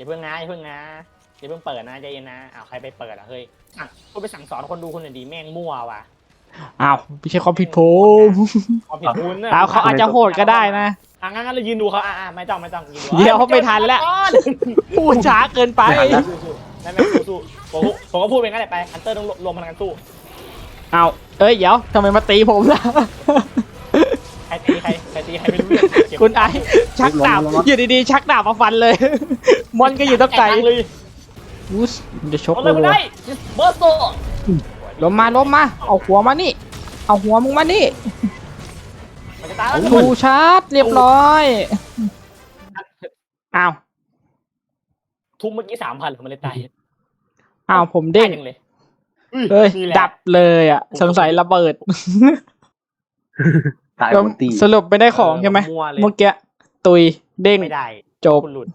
อย่าเพิ่งนะอย่าเพิ่งนะอย่าเพิ่งเปิดนะใจเย็นนะอ้าวใครไปเปิดอะเฮ้ยอะคุณไปสั่งสอนคนดูคนอื่นดีแม่งมั่วว่ะอ้าวไม่ใช่ความผิดผมความผิดคุณนะอ้าวเขาอาจจะโหดก็ได้นะ อะงั้นงั้นเรายืนดูเขาอะอะไม่ต้องไม่ต้องยืนดูเดี๋ยวเขาไม่ทันแล้วก่อนพูดช้าเกินไปสู้ๆไม่ไม่สู้ๆผมผมก็พูดไปงั้นแหละไปฮันเตอร์ต้องรวมพลังกันสู้เอาเอ้ยเดี๋ยวทำไมมาตีผมล่ะ ใครตีใครใครตีใครไม่รู้เรื่องเก็บคุณไอ ชักดาบอยู่ดีๆชักดาบมาฟันเลย มอนก็อยู่ต้องไกลแเลยวูสจะชกเอาเลเลยยมาได้เบอร์โซล้มมาล้มมา เอาหัวมานี่ เอาหัวมึงมานี่มันจะตายแล้วทุกคทูนชาร์จเรียบร้อยอ้าวทุบเมื่อกี้สามพันมันเลยตายอ้าวผมเด้งตายจัเลยเฮ้ยนี่แหละดับเลยอะสงสัยระเบิดตายแล้วหมดตีสรุปไม่ได้ของใช่ไหมมั่วเลยเมื่อกี้ ตุยเด้งไม่ได้จบ คุณหลุด